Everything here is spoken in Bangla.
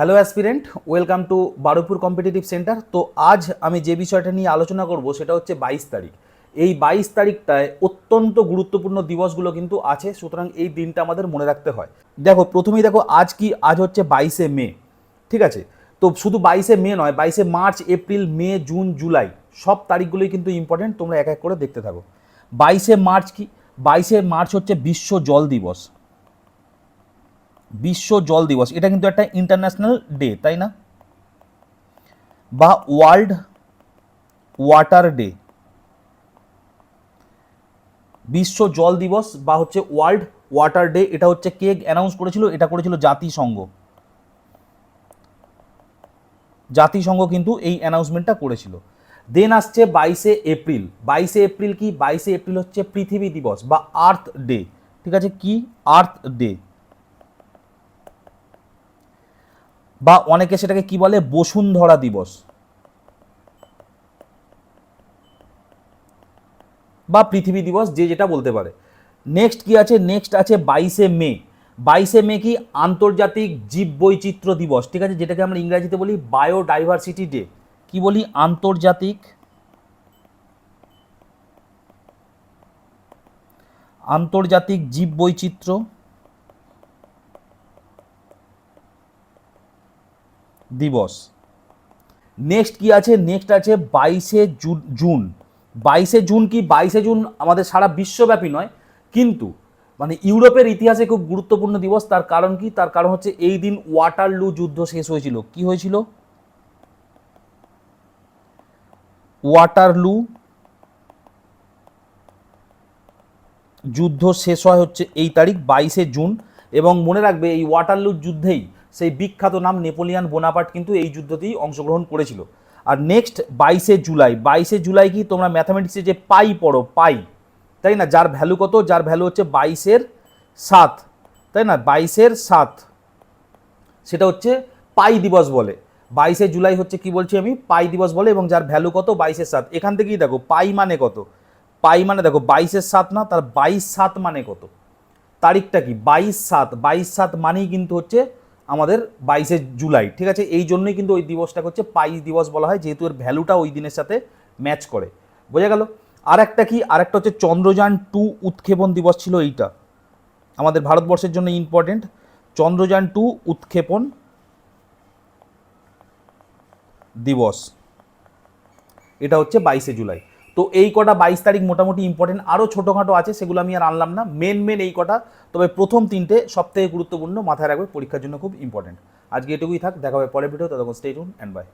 Hello aspirant welcome to Barupur competitive centre তো আজ আমি যে বিষয়টা নিয়ে আলোচনা করব, সেটা হচ্ছে বাইশ তারিখ। এই বাইশ তারিখটায় অত্যন্ত গুরুত্বপূর্ণ দিবসগুলো কিন্তু আছে, সুতরাং এই দিনটা আমাদের মনে রাখতে হয়। দেখো, প্রথমেই দেখো, আজ কি, আজ হচ্ছে বাইশে মে, ঠিক আছে? তো শুধু বাইশে মে নয়, বাইশে March, April, May, June, July, সব তারিখগুলোই কিন্তু ইম্পর্টেন্ট তোমরা এক এক করে দেখতে থাকো। বাইশে মার্চ কি? বাইশে মার্চ হচ্ছে বিশ্ব জল দিবস। বিশ্ব জল দিবস, এটা কিন্তু একটা ইন্টারন্যাশনাল ডে তাই না? বা ওয়ার্ল্ড ওয়াটার ডে বিশ্ব জল দিবস বা হচ্ছে ওয়ার্ল্ড ওয়াটার ডে এটা হচ্ছে কে অ্যানাউন্স করেছিল? এটা করেছিল জাতিসংঘ। জাতিসংঘ কিন্তু এই অ্যানাউন্সমেন্টটা করেছিল। দেন আসছে বাইশে এপ্রিল। বাইশে এপ্রিল কি? বাইশে এপ্রিল হচ্ছে পৃথিবী দিবস বা আর্থ ডে ঠিক আছে? কি? আর্থ ডে বা অনেকে সেটাকে কি বলে? বসুন্ধরা দিবস। বা পৃথিবী দিবস, যে যেটা বলতে পারে। নেক্সট কি আছে? নেক্সট আছে বাইশে মে। বাইশে মে কি আন্তর্জাতিক জীব বৈচিত্র্য দিবস, ঠিক আছে? যেটাকে আমরা ইংরেজিতে বলি বায়োডাইভার্সিটি ডে। কি বলি? আন্তর্জাতিক আন্তর্জাতিক জীব দিবস। নেক্সট কি আছে? নেক্সট আছে বাইশে জুন বাইশে জুন কি? বাইশে জুন আমাদের সারা বিশ্বব্যাপী নয়। কিন্তু মানে ইউরোপের ইতিহাসে খুব গুরুত্বপূর্ণ দিবস। তার কারণ কি? তার কারণ হচ্ছে এই দিন ওয়াটারলু যুদ্ধ শেষ হয়েছিল। কি হয়েছিল? ওয়াটারলু যুদ্ধ শেষ হয় হচ্ছে এই তারিখ, বাইশে জুন। এবং মনে রাখবে এই ওয়াটারলু যুদ্ধেই সেই বিখ্যাত নাম নেপোলিয়ান বোনাপার্ট কিন্তু এই যুদ্ধতেই অংশগ্রহণ করেছিল। আর নেক্সট বাইশে জুলাই বাইশে জুলাই কি তোমরা ম্যাথামেটিক্সে যে পাই পড়ো, পাই, তাই না? যার ভ্যালু কত? যার ভ্যালু হচ্ছে বাইশের সাত, তাই না? বাইশের সাত, সেটা হচ্ছে পাই দিবস বলে। বাইশে জুলাই হচ্ছে কি বলছি আমি? পাই দিবস বলে এবং যার ভ্যালু কত? বাইশের সাত। এখান থেকেই দেখো, পাই মানে কত? পাই মানে দেখো, বাইশের সাত না, তার বাইশ সাত মানে কত? তারিখটা কি? বাইশ সাত। বাইশ সাত মানেই কিন্তু হচ্ছে আমাদের বাইশে জুলাই, ঠিক আছে? এই জন্যই কিন্তু ওই দিবসটাকে হচ্ছে পাই দিবস বলা হয়, যেহেতু এর ভ্যালুটা ওই দিনের সাথে ম্যাচ করে। বোঝা গেল? আর একটা কি? আর একটা হচ্ছে চন্দ্রযান টু উৎক্ষেপণ দিবস ছিল এইটা। আমাদের ভারতবর্ষের জন্য ইম্পর্টেন্ট চন্দ্রযান টু উৎক্ষেপণ দিবস। এটা হচ্ছে বাইশে জুলাই। তো এই কটা বাইশ তারিখ মোটামুটি ইম্পর্টেন্ট আরও ছোটোখাটো আছে, সেগুলো আমি আর আনলাম না। মেন মেন এই কটা। তবে প্রথম তিনটে সবথেকে গুরুত্বপূর্ণ মাথায় রাখবে, পরীক্ষার জন্য খুব ইম্পর্টেন্ট আজকে এটুকুই থাক, দেখা হবে পরের ভিডিও ততক্ষণ স্টেট অ্যান্ড বাই